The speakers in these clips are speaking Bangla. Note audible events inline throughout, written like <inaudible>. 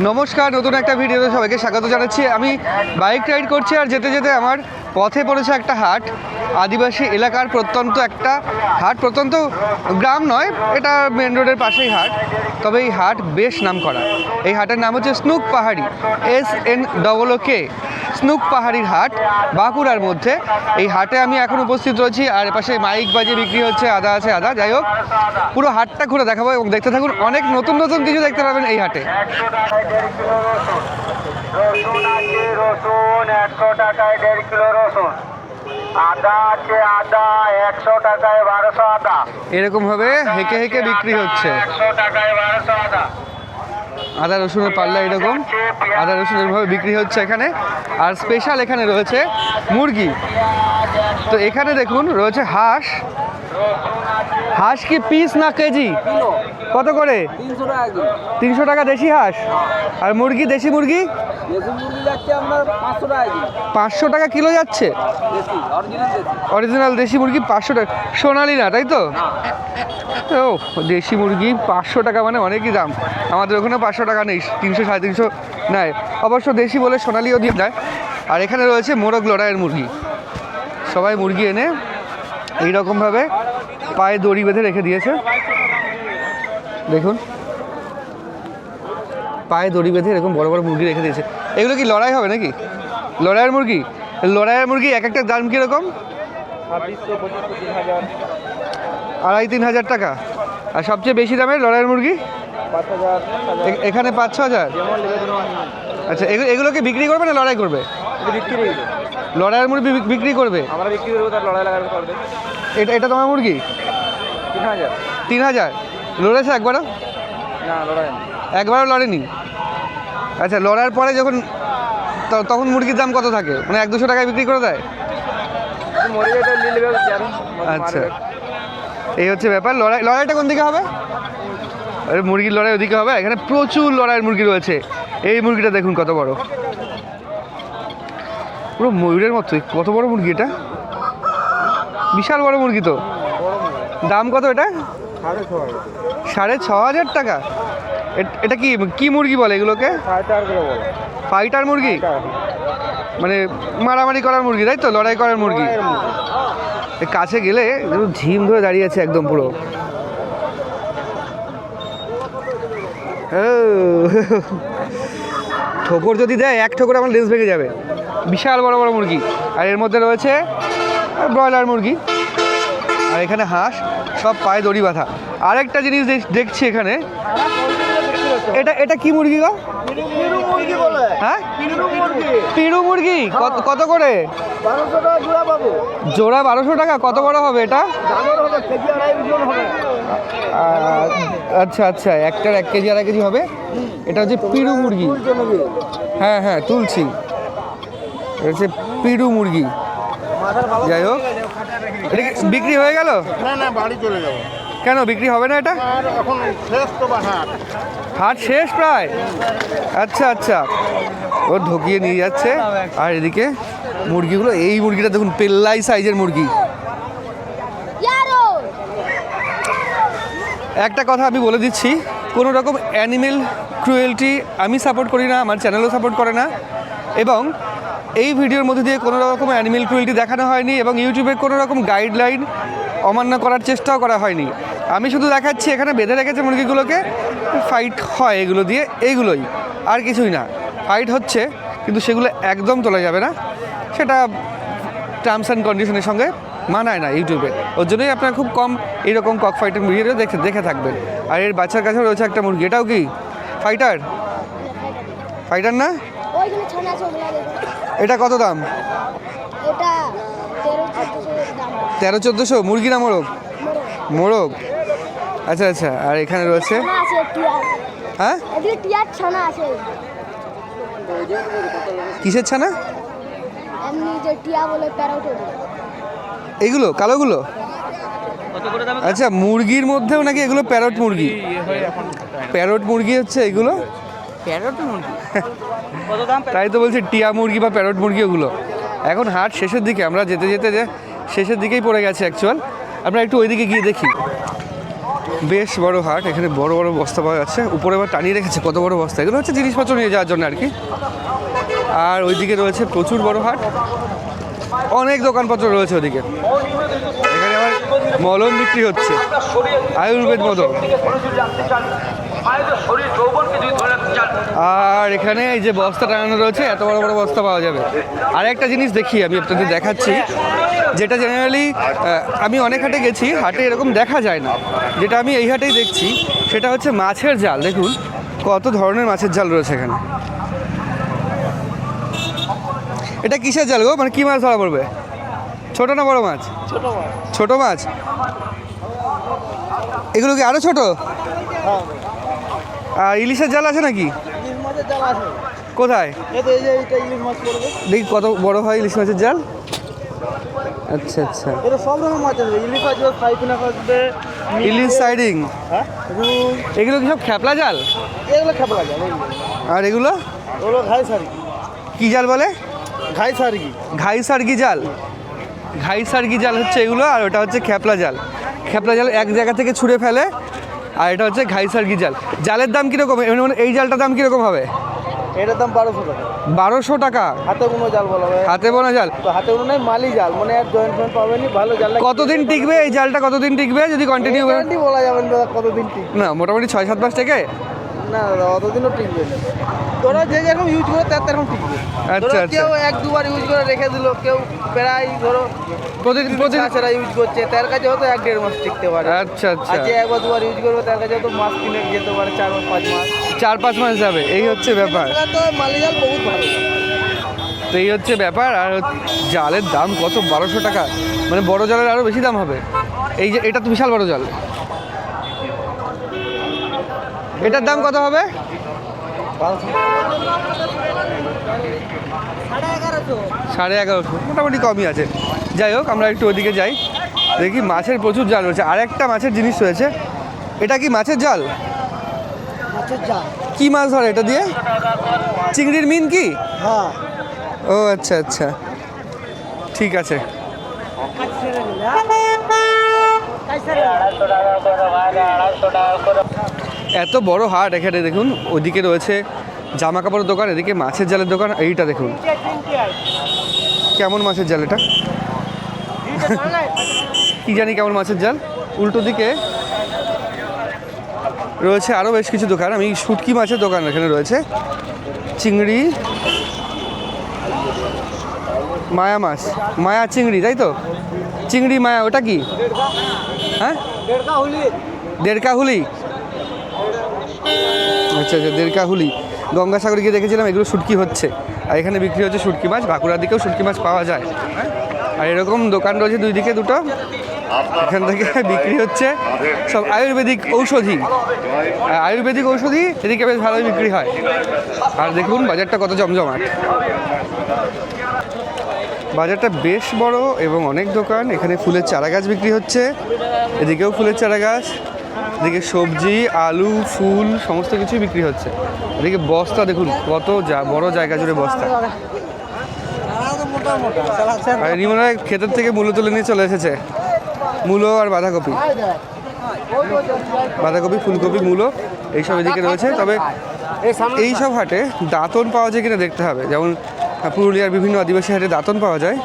নমস্কার, নতুন একটা ভিডিওতে সবাইকে স্বাগত জানাচ্ছি। আমি বাইক রাইড করছি আর যেতে যেতে আমার পথে পড়েছে একটা হাট। আদিবাসী এলাকার প্রত্যন্ত একটা হাট। প্রত্যন্ত গ্রাম নয়, এটা মেন রোডের পাশেই হাট। তবে এই হাট বেশ নাম করা এই হাটের নাম হচ্ছে স্নুক পাহাড়ি S N double O K Snook পাহাড়ির হাট বাঁকুড়ার মধ্যে। এই হাটে আমি এখন উপস্থিত রয়েছি আর পাশে মাইক বাজে বিক্রি হচ্ছে, আদা আছে, আদা। যাই হোক, পুরো হাটটা ঘুরে দেখাবো এবং দেখতে থাকুন, অনেক নতুন নতুন কিছু দেখতে পাবেন এই হাটে। রসুন আদা আছে আদা একশো আদা এরকমভাবে হেঁকে হেঁকে বিক্রি হচ্ছে। একশো টাকায় বারোশো আদা আদা রসুনের পাল্লা এরকম। আদা রসুন এরভাবে বিক্রি হচ্ছে এখানে। আর স্পেশাল এখানে রয়েছে মুরগি। তো এখানে দেখুন রয়েছে হাঁস। হাঁস কি পিস না কেজি? কত করে? তিনশো টাকা তিনশো টাকা দেশি হাঁস? আর মুরগি দেশি মুরগি? পাঁচশো টাকা কিলো যাচ্ছে? অরিজিনাল দেশি। অরিজিনাল দেশি মুরগি পাঁচশো টাকা। সোনালি না তাই তো? ও দেশি মুরগি পাঁচশো টাকা মানে অনেকই দাম। আমাদের ওখানে পাঁচশো টাকা নেই তিনশো সাড়ে তিনশো নেয়। অবশ্য দেশি বলে সোনালিও দিয়ে দেয়। আর এখানে রয়েছে মোরগ লড়াইয়ের মুরগি। সবাই মুরগি এনে এইরকমভাবে পায়ে দড়ি বেঁধে রেখে দিয়েছে। দেখুন। পায়ে দড়ি বেঁধে এরকম বড় বড় মুরগি রেখে দিয়েছে। এগুলো কি লড়াই হবে নাকি? লড়াইয়ের মুরগি? লড়াইয়ের মুরগি এক একটা দাম কীরকম? আড়াই তিন হাজার টাকা। আর সবচেয়ে বেশি দামের লড়াইয়ের মুরগি? এখানে পাঁচ ছ হাজার। আচ্ছা এগুলো এগুলোকে বিক্রি করবে না লড়াই করবে? লড়াইয়ের মুরগি বিক্রি করবে আমরা বিক্রি করব? তার লড়াই লাগাতে পারবে এটা এটা তোমার মুরগি? তিন হাজার। তিন হাজার। লড়েছে একবারও? না লড়াই একবারও লড়েনি? আচ্ছা লড়ার পরে যখন তখন মুরগির দাম কত থাকে? মানে এক দুশো টাকায় বিক্রি করে দেয়? আচ্ছা। এই হচ্ছে ব্যাপার। লড়াই, লড়াইটা কোন দিকে হবে? মুরগির লড়াই ওদিকে হবে। এখানে প্রচুর লড়াইয়ের মুরগি রয়েছে। এই মুরগিটা দেখুন কত বড়। পুরো ময়ূরের মতোই। কত বড় মুরগি এটা? বিশাল বড় মুরগি তো। দাম কত এটা? সাড়ে ছ হাজার টাকা। এটা কি কি মুরগি বলে এগুলোকে? ফাইটার মুরগি? মানে মারামারি করার মুরগি তাই তো? লড়াই করার মুরগি? কাছে গেলে ঝিম ধরে দাঁড়িয়ে আছে একদম পুরো। ঠোকর যদি দেয় এক ঠোকর আমার লেন্স ভেঙে যাবে। বিশাল বড় বড় মুরগি। আর এর মধ্যে রয়েছে ব্রয়লার মুরগি। আর এখানে হাঁস সব পায়ে দড়ি বাঁধা। আরেকটা জিনিস দেখ- দেখছি এখানে। এটা এটা কি মুরগি গো? মুরগি বলে। হ্যাঁ? পিরু মুরগি। কত কত করে? জোড়া পাবো। জোড়া বারোশো টাকা? কত বড় হবে এটা? দামের হবে কেজি আড়াই ওজন হবে। আচ্ছা আচ্ছা একটার এক কেজি আড়াই কেজি হবে? এটা হচ্ছে পিরু মুরগি। হ্যাঁ হ্যাঁ তুলছি। এটা হচ্ছে পিরু মুরগি। যাই হোক। বিক্রি হয়ে গেল? না না বাড়ি চলে যাব। কেন বিক্রি হবে না এটা? এখন শেষ তো হাট। হাট শেষ প্রায়? আচ্ছা আচ্ছা। ও ঢুকিয়ে নিয়ে যাচ্ছে। আর এদিকে মুরগিগুলো এই মুরগিটা দেখুন পেল্লাই সাইজের মুরগি। একটা কথা আমি বলে দিচ্ছি কোনো রকম অ্যানিমেল ক্রুয়েলটি আমি সাপোর্ট করি না আমার চ্যানেলও সাপোর্ট করে না। এবং এই ভিডিওর মধ্যে দিয়ে কোনো রকম অ্যানিমেল ক্রুয়েলটি দেখানো হয়নি এবং ইউটিউবে কোনো রকম গাইডলাইন অমান্য করার চেষ্টাও করা হয়নি। আমি শুধু দেখাচ্ছি এখানে বেঁধে রেখেছে মুরগিগুলোকে। ফাইট হয় এগুলো দিয়ে এইগুলোই। আর কিছুই না। ফাইট হচ্ছে কিন্তু সেগুলো একদম তোলা যাবে না। সেটা টার্মস অ্যান্ড কন্ডিশনের সঙ্গে মানায় না ইউটিউবে। ওর জন্যই আপনারা খুব কম এইরকম কক ফাইটার ভিডিও দেখে দেখে থাকবেন। আর এর বাচ্চার কাছেও রয়েছে একটা মুরগি। এটাও কি? ফাইটার ফাইটার না? এটা কত দাম? তেরো চোদ্দোশো মুরগি না মোরগ। মোরগ। আচ্ছা আচ্ছা আর এখানে রয়েছে? হ্যাঁ? এদিকে ছানা আছে। কিসের ছানা? এমনি যে টিয়া এইগুলো কালোগুলো? কত করে দামে আচ্ছা মুরগির মধ্যেও নাকি এগুলো প্যারট মুরগি? প্যারট মুরগি হচ্ছে এগুলো? প্যারট মুরগি? <laughs> তাই তো বলছি টিয়া মুরগি বা প্যারট মুরগি ওগুলো। এখন হাট শেষের দিকে আমরা যেতে যেতে যে শেষের দিকেই পড়ে গেছে অ্যাকচুয়াল আমরা একটু ওইদিকে গিয়ে দেখি। বেশ বড় হাট, এখানে বড় বড় বস্তা পাওয়া যাচ্ছে। উপরে আবার টানিয়ে রেখেছে কত বড় বস্তা? এগুলো হচ্ছে জিনিসপত্র নিয়ে যাওয়ার জন্য আর কি। আর ওইদিকে রয়েছে প্রচুর বড় হাট। অনেক দোকানপত্র রয়েছে ওদিকে এখানে আবার মলম বিক্রি হচ্ছে। আয়ুর্বেদ মলম আর এখানে এই যে বস্তা টাঙানো রয়েছে, এত বড় বড় বস্তা পাওয়া যাবে। আর একটা জিনিস দেখি, আমি আপনাদের দেখাচ্ছি। যেটা জেনারেলি আমি অনেক হাটে গেছি হাটে এরকম দেখা যায় না। যেটা আমি এই হাটেই দেখছি সেটা হচ্ছে মাছের জাল। দেখুন কত ধরনের মাছের জাল রয়েছে এখানে। এটা কিসের জাল গো? মানে কি মাছ ধরা পড়বে? ছোট না বড় মাছ? ছোট মাছ। এগুলো কি আরও ছোট? আর ইলিশের জাল আছে নাকি? কোথায়? দেখি কত বড় হয় ইলিশ মাছের জাল। আচ্ছা আচ্ছা। এটা সব রকম মাছ আছে। ইলিশ আছে সাইপিনা আসবে ইলিশ সাইডিং? হ্যাঁ? এগুলো কি সব খ্যাপলা জাল? এগুলো লাগে এইগুলো। আর এগুলো? ওগুলো ঘাই সার্গি কি জাল বলে? ঘাই সার্গি ঘাই সার্গি জাল। ঘাই সার্গি জাল হচ্ছে এগুলো আর ওটা হচ্ছে খ্যাপলা জাল। খ্যাপলা জাল এক জায়গা থেকে ছুঁড়ে ফেলে আর এটা হচ্ছে ঘাই সার্গি জাল। জালের দাম কীরকম? এই জালটার দাম কীরকম হবে? এটার দাম বারোশো টাকা। বারোশো টাকা? হাতে বোনা জাল বলা হয়। হাতে বোনা জাল? তো হাতে কোনো নাই মালি জাল মানে আর জয়েন্ট ফয়েন্ট পাবেনি ভালো জাল কতদিন টিকবে? এই জালটা কতদিন টিকবে? যদি কন্টিনিউ বলা যাবে না কতদিন টিক না মোটামুটি ছয় সাত মাস থেকে? না দাদা অতদিনও টিকবে না। তোরা যে যেরকম ইউজ করে তার তেরকম টিকবে। আচ্ছা, আচ্ছা। কেউ এক দুবার ইউজ করে রেখে দিল কেউ প্রায় ধরো প্রতিদিন ইউজ করছে তার কাছে হয়তো এক দেড় মাস টিকতে পারে। আচ্ছা আচ্ছা। যে একবার দুবার ইউজ করবে তার কাছে হয়তো মাস কিনে যেতে পারে চার মাস পাঁচ মাস। চার পাঁচ মাস যাবে এই হচ্ছে ব্যাপার। তো বহুত ভালো। তো এই হচ্ছে ব্যাপার আর জালের দাম কত? বারোশো টাকা। মানে বড় জালের আরও বেশি দাম হবে। এই যে এটা তো বিশাল বড় জাল। এটার দাম কত হবে? সাড়ে এগারোশো। মোটামুটি কমই আছে। যাই হোক আমরা একটু ওদিকে যাই। দেখি মাছের প্রচুর জাল রয়েছে। আর একটা মাছের জিনিস রয়েছে। এটা কি মাছের জাল? কি মাছ ধরে এটা দিয়ে? চিংড়ির মিন কি? হ্যাঁ। ও আচ্ছা আচ্ছা। ঠিক আছে। এত বড় হাট এখানে দেখুন ওদিকে রয়েছে জামা কাপড়ের দোকান এদিকে মাছের জালের দোকান এইটা দেখুন। কেমন মাছের জাল এটা? কি জানি কেমন মাছের জাল? উল্টো দিকে রয়েছে আরও বেশ কিছু দোকান আমি শুটকি মাছের দোকান এখানে রয়েছে। চিংড়ি মায়া মাছ মায়া চিংড়ি তাই তো? চিংড়ি মায়া ওটা কি? হ্যাঁ? দেড়কা হুলি? আচ্ছা আচ্ছা দেড়কা হুলি গঙ্গাসাগরে গিয়ে দেখেছিলাম, এগুলো শুটকি হচ্ছে। আর এখানে বিক্রি হচ্ছে শুটকি মাছ, বাঁকুড়ার দিকেও শুটকি মাছ পাওয়া যায়। আর এরকম দোকান রয়েছে দুই দিকে দুটো। এখান থেকে বিক্রি হচ্ছে সব আয়ুর্বেদিক ঔষধি। আয়ুর্বেদিক ঔষধি, এদিকে বেশ ভালোই বিক্রি হয়। আর দেখুন, বাজারটা কত জমজমাট। বাজারটা বেশ বড় এবং অনেক দোকান। এখানে ফুলের চারা গাছ বিক্রি হচ্ছে। এদিকেও ফুলের চারা গাছ এদিকে সবজি, আলু, ফুল, সমস্ত কিছুই বিক্রি হচ্ছে। এদিকে বস্তা, দেখুন কত যা, বড় জায়গা জুড়ে বস্তা। আর ক্ষেতের থেকে মূলো তুলে নিয়ে চলে এসেছে। মূলো আর বাঁধাকপি। বাঁধাকপি, ফুলকপি, মূলো, এইসব এদিকে রয়েছে। তবে এই সব হাটে দাঁতন পাওয়া যায় কিনা দেখতে হবে। যেমন পুরুলিয়ার বিভিন্ন আদিবাসী হাটে দাঁতন পাওয়া যায়।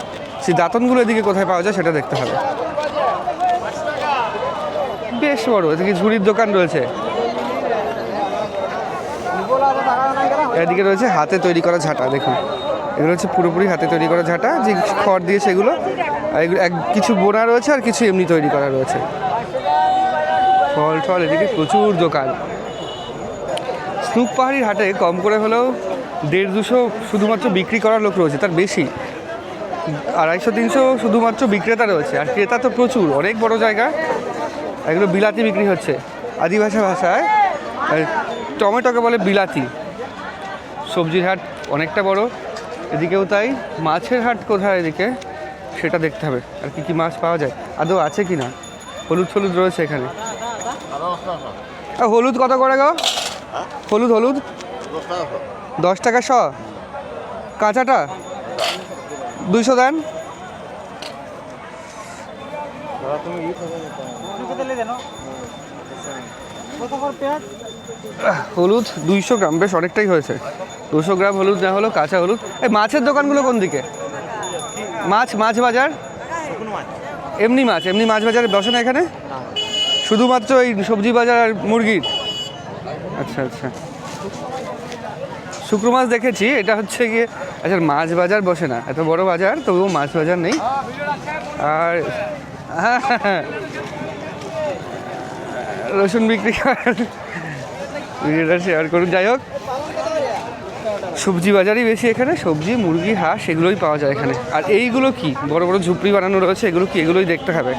সেই দাঁতনগুলো এদিকে কোথায় পাওয়া যায় সেটা দেখতে হবে। বেশ বড়, এদিকে ঝুড়ির দোকান রয়েছে। এদিকে রয়েছে হাতে তৈরি করা ঝাঁটা, দেখুন। এগুলো হচ্ছে পুরোপুরি হাতে তৈরি করা ঝাঁটা, যে খড় দিয়ে সেগুলো এগুলো এক, কিছু বোনা রয়েছে আর কিছু এমনি তৈরি করা রয়েছে। ফল টল, এদিকে প্রচুর দোকান। স্নুক পাহাড়ির হাটে কম করে হলেও দেড় দুশো শুধুমাত্র বিক্রি করার লোক রয়েছে, তার বেশি। আড়াইশো তিনশো শুধুমাত্র বিক্রেতা রয়েছে, আর ক্রেতা তো প্রচুর, অনেক বড় জায়গা। এগুলো বিলাতি বিক্রি হচ্ছে আদিবাসী ভাষায়। টমেটোকে বলে বিলাতি। সবজির হাট অনেকটা বড়, এদিকেও তাই। মাছের হাট কোথায় এদিকে? সেটা দেখতে হবে। আর কি কি মাছ পাওয়া যায়? আদৌ আছে কি না? হলুদ হলুদ রয়েছে এখানে। হলুদ কত করে গো? হলুদ হলুদ? দশ টাকা শ। কাঁচাটা? দুইশো দেন। হলুদ দুইশো গ্রাম বেশ অনেকটাই হয়েছে। দুশো গ্রাম হলুদ না হলো কাঁচা হলুদ। এই মাছের দোকানগুলো কোন দিকে? মাছ মাছ বাজার? এমনি মাছ এমনি মাছ বাজারে বসে না এখানে? শুধুমাত্র এই সবজি বাজার আর মুরগির? আচ্ছা আচ্ছা। শুক্র মাছ দেখেছি এটা হচ্ছে গিয়ে আচ্ছা মাছ বাজার বসে না এত বড় বাজার তবুও মাছ বাজার নেই। আর হ্যাঁ হ্যাঁ, হ্যাঁ। রসুন বিক্রি করার ভিডিওটা শেয়ার করুন। যাই হোক সবজি বাজারই বেশি এখানে, সবজি, মুরগি, হাঁস, এগুলোই পাওয়া যায় এখানে। আর এইগুলো কি? বড় বড় ঝুপড়ি বানানো রয়েছে, এগুলো কি? এগুলোই দেখতে হবে।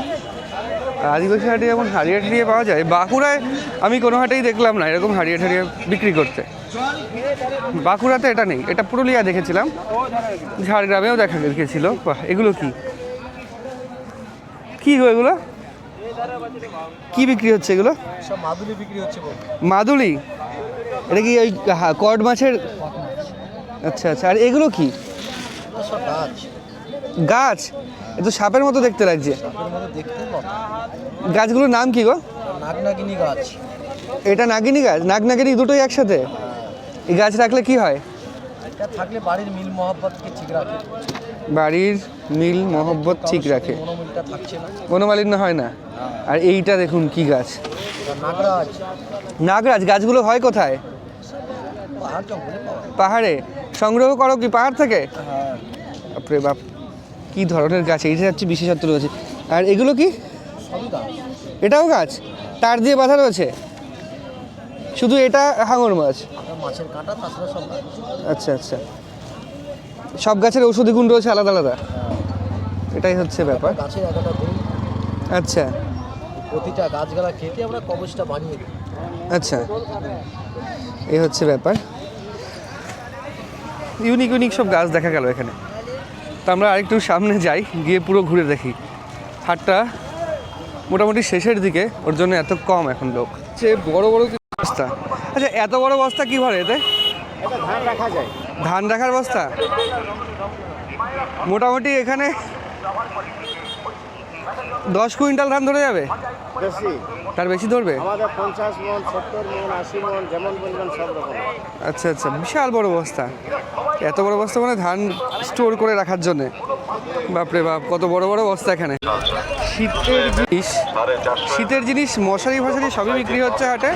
আদিবাসী হাটে যেমন হারিয়ে ঠারিয়ে পাওয়া যায়, বাঁকুড়ায় আমি কোনো হাটেই দেখলাম না এরকম হারিয়ে ঠারিয়ে বিক্রি করতে। বাঁকুড়াতে এটা নেই, এটা পুরুলিয়া দেখেছিলাম। ঝাড়গ্রামেও দেখা গেছিল। বাহ, এগুলো কি? কি গো এগুলো? কি বিক্রি হচ্ছে এগুলো? মাদুলি বিক্রি হচ্ছে মাদুলি? এটা কি ওই কড মাছের? আচ্ছা আচ্ছা। আর এগুলো কি? গাছ। এ তো সাপের মতো দেখতে লাগছে। গাছগুলোর নাম কি গো? নাগনাগিনি গাছ। এটা নাগিনী গাছ? নাগ নাগিনী দুটোই একসাথে? এই গাছ রাখলে কি হয়? থাকলে বাড়ির মিল মহব্বতকে ঠিক রাখে। বাড়ির মিল মহব্বত ঠিক রাখে। বনমালিন্য হয় না। আর এইটা দেখুন কি গাছ। নাগরাজ। গাছগুলো হয় কোথায়? পাহাড় সংগ্রহ করো কি পাহাড় থেকে? হ্যাঁ। বাপরে বাপ কি ধরনের গাছ এইটা হচ্ছে বিশেষত্ব রয়েছে। আর এগুলো কি? এটাও গাছ? তার দিয়ে বাঁধা রয়েছে? শুধু এটা হাঙর মাছ? আচ্ছা আচ্ছা। সব গাছের ঔষধি গুণ রয়েছে আলাদা আলাদা। এটাই হচ্ছে ব্যাপার। গাছের একটা গুণ। আচ্ছা। প্রতিটা গাছগালা খেতে আমরা কবচটা বানিয়ে দিই। আচ্ছা। এই হচ্ছে ব্যাপার। ইউনিক ইউনিক সব গাছ দেখা গেল এখানে। তো আমরা আরেকটু সামনে যাই গিয়ে পুরো ঘুরে দেখি। হাটটা মোটামুটি শেষের দিকে ওর জন্য এত কম এখন লোক। সে বড় বড় বস্তা আচ্ছা এত বড় বস্তা কি ভরে এতে? ধান রাখা যায়। ধান রাখার বস্তা মোটামুটি এখানে দশ কুইন্টাল ধান ধরে যাবে? বেশি। তার বেশি ধরবে? আমাদের পঞ্চাশ মন সত্তর মন আশি মন যেমন বলবেন সব রকম। আচ্ছা আচ্ছা বিশাল বড় বস্তা। এত বড় বস্তা মানে ধান স্টোর করে রাখার জন্য। বাপরে বাপ কত বড় বড় বস্তা এখানে। শীতের জিনিস শীতের জিনিস মশারি ফশারি সবই বিক্রি হচ্ছে হাটে।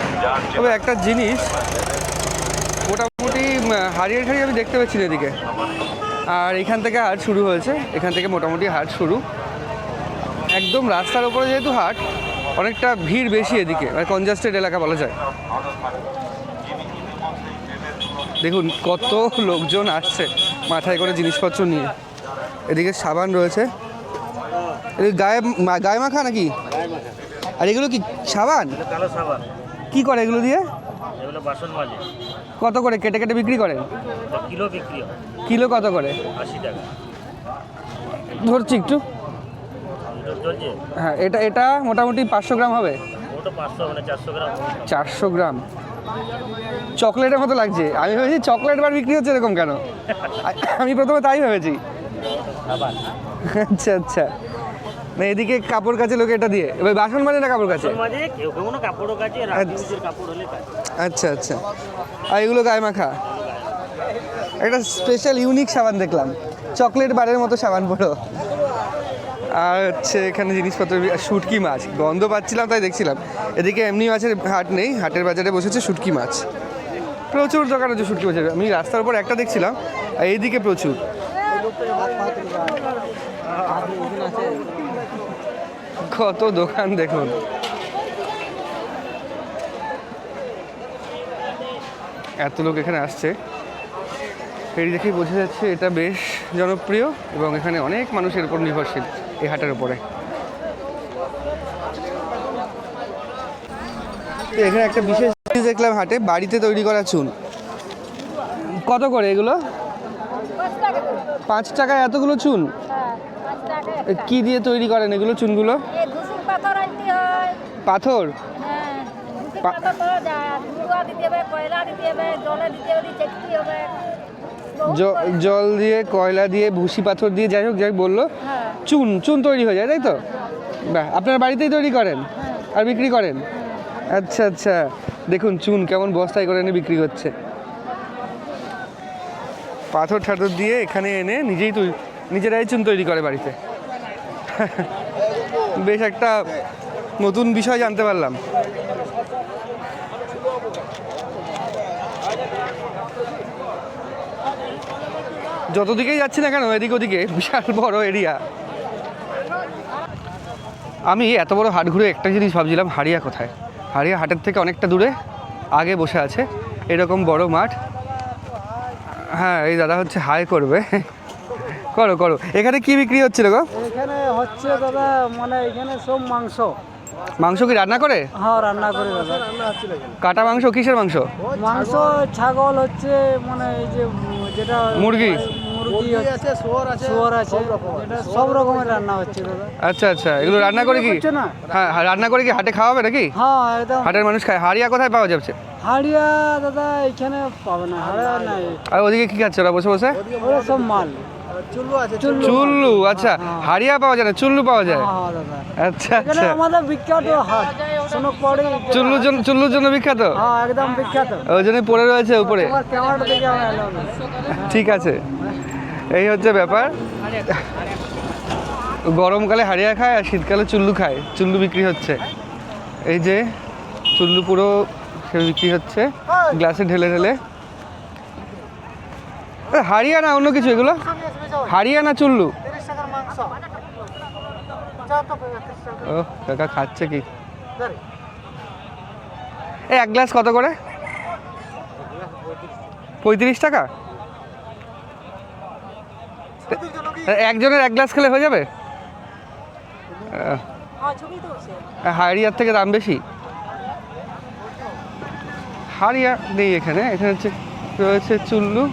তবে একটা জিনিস হারিয়ে ঠাড়িয়ে আমি দেখতে পাচ্ছি না এদিকে। আর এখান থেকে হাট শুরু হয়েছে। এখান থেকে মোটামুটি হাট শুরু। একদম রাস্তার উপরে যেহেতু হাট অনেকটা ভিড় বেশি এদিকে। মানে কনজাস্টেড এলাকা বলা যায়। দেখুন কত লোকজন আসছে মাথায় করে জিনিসপত্র নিয়ে। এদিকে সাবান রয়েছে। গায়ে মা- গায়ে মাখা নাকি? আর এগুলো কি সাবান। কি করে এগুলো দিয়ে? এগুলো বাসন মাজে কত করে কেটে কেটে বিক্রি করেন? তো কিলো বিক্রি হয়। কিলো কত করে? আশি টাকা। ধরছি একটু। হ্যাঁ এটা এটা মোটামুটি পাঁচশো গ্রাম হবে? মানে চারশো গ্রাম। চকলেটের মতো লাগছে। আমি ভেবেছি চকলেট বার বিক্রি হচ্ছে এরকম কেন? <laughs> আমি প্রথমে তাই ভেবেছি। আচ্ছা আচ্ছা। না এদিকে কাপড় কাচে লোকে এটা দিয়ে। এবার বাসন মানে না কাপড় মাজে কোনো কাপড়ও কাছে কাছে। আচ্ছা আচ্ছা। আর এগুলো গায়ে মাখা? একটা স্পেশাল ইউনিক সাবান দেখলাম। চকলেট বারের মতো সাবান পুরো। আর হচ্ছে এখানে জিনিসপত্র শুটকি মাছ। গন্ধ পাচ্ছিলাম তাই দেখছিলাম। এদিকে এমনি মাছের হাট নেই হাটের বাজারে বসেছে শুটকি মাছ। প্রচুর দোকান আছে শুটকি মাছের। আমি রাস্তার উপর একটা দেখছিলাম আর এইদিকে প্রচুর। কত দোকান দেখুন। এত লোক এখানে আসছে। এই দেখেই বোঝা যাচ্ছে এটা বেশ জনপ্রিয় এবং এখানে অনেক মানুষের উপর নির্ভরশীল এই হাটের উপরে। এখানে একটা বিশেষ জিনিস দেখলাম হাটে বাড়িতে তৈরি করা চুন। কত করে এগুলো? পাঁচ টাকায় এতগুলো চুন? এ, কি দিয়ে তৈরি করেন এগুলো চুনগুলো? পাথর হয়। হ্যাঁ জলে দিয়ে কয়লা দিয়ে ভুসি পাথর দিয়ে যাই হোক যাই বলল। হ্যাঁ। চুন চুন তৈরি হয়ে যায় তাই তো? বাহ আপনার বাড়িতেই তৈরি করেন? আর বিক্রি করেন? আচ্ছা আচ্ছা। দেখুন চুন কেমন বস্তায় করে এনে বিক্রি করছে পাথর ঠাথর দিয়ে এখানে এনে নিজেই তৈরি নিজেরাই চুন তৈরি করে বাড়িতে। বেশ একটা নতুন বিষয় জানতে পারলাম। যত দিকেই যাচ্ছি না কেন, এদিক ওদিকে বিশাল বড় এরিয়া আমি এত বড় হাট ঘুরে একটা জিনিস ভাবছিলাম হারিয়া কোথায়? হারিয়া হাটের থেকে অনেকটা দূরে, আগে বসে আছে, এরকম বড় মাঠ। হ্যাঁ এই দাদা হচ্ছে হাই করবে। করো করো। এখানে কি বিক্রি হচ্ছিল গো? এখানে হচ্ছে দাদা মানে এখানে সব মাংস। মাংস কি রান্না করে? হ্যাঁ রান্না করে দাদা। কাটা মাংস কিসের মাংস? মাংস ছাগল হচ্ছে মানে এই যে যেটা মুরগি? মুরগি আছে শুয়োর আছে শুয়োর আছে এটা সব রকমের রান্না হচ্ছে দাদা। আচ্ছা আচ্ছা। এগুলো রান্না করে কি? হচ্ছে না? হ্যাঁ হ্যাঁ, রান্না করে কি হাটে খাওয়াবে নাকি? হ্যাঁ একদম। হাটের মানুষ খায়। হারিয়া কোথায় পাওয়া যাচ্ছে? হাড়িয়া দাদা এখানে পাবে না হাড়িয়া নাই। আর ওদিকে কি খাচ্ছে ওরা বসে বসে? ওরা সব মাল। চুল্লু আছে চুল্লু। চুল্লু আচ্ছা হারিয়া পাওয়া যায় না চুল্লু পাওয়া যায়? হ্যাঁ আচ্ছা আচ্ছা। আমাদের বিখ্যাত হাট পড়ে। চুল্লুর জন্য বিখ্যাত? হ্যাঁ একদম বিখ্যাত। ওই জন্য পড়ে রয়েছে উপরে। ঠিক আছে। এই হচ্ছে ব্যাপার। গরমকালে হারিয়া খায় আর শীতকালে চুল্লু খায়। চুল্লু বিক্রি হচ্ছে। এই যে চুল্লু পুরো সে বিক্রি হচ্ছে। গ্লাসে ঢেলে ঢেলে। হারিয়া না অন্য কিছু এগুলো? হারিয়া না চুল্লু। ও কাকা খাচ্ছে কি? এ এক গ্লাস কত করে? পঁয়ত্রিশ টাকা? একজনের এক গ্লাস খেলে হয়ে যাবে? আহ, হাড়িয়ার থেকে দাম বেশি? হাড়িয়া নেই এখানে এখানে হচ্ছে রয়েছে চুল্লু।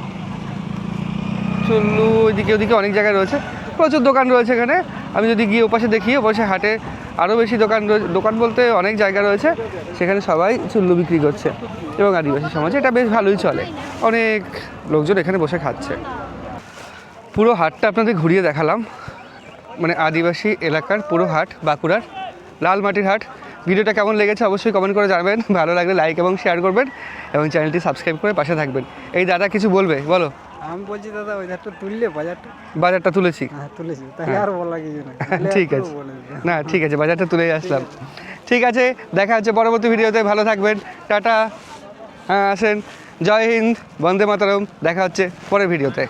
চুল্লু, ওইদিকে ওদিকে অনেক জায়গায় রয়েছে। প্রচুর দোকান রয়েছে এখানে। আমি যদি গিয়ে ওপাশে দেখি, ওপাশে হাটে আরও বেশি দোকান দোকান বলতে অনেক জায়গা রয়েছে। সেখানে সবাই চুল্লু বিক্রি করছে এবং আদিবাসী সমাজে এটা বেশ ভালোই চলে। অনেক লোকজন এখানে বসে খাচ্ছে। পুরো হাটটা আপনাদের ঘুরিয়ে দেখালাম। মানে আদিবাসী এলাকার পুরো হাট, বাঁকুড়ার লাল মাটির হাট। ভিডিওটা কেমন লেগেছে অবশ্যই কমেন্ট করে জানাবেন। ভালো লাগলে লাইক এবং শেয়ার করবেন এবং চ্যানেলটি সাবস্ক্রাইব করে পাশে থাকবেন। এই দাদা কিছু বলবে? বলো। আমি বলছি দাদা ওই ধারটা তুললে বাজারটা? বাজারটা তুলেছি। হ্যাঁ তুলেছি। তাহলে আর বলা কিছু না। <laughs> ঠিক আছে। না ঠিক আছে বাজারটা তুলে আসলাম। ঠিক আছে দেখা হচ্ছে পরবর্তী ভিডিওতে। ভালো থাকবেন। টাটা। হ্যাঁ আসেন। জয় হিন্দ। বন্দে মাতারম। দেখা হচ্ছে পরের ভিডিওতে।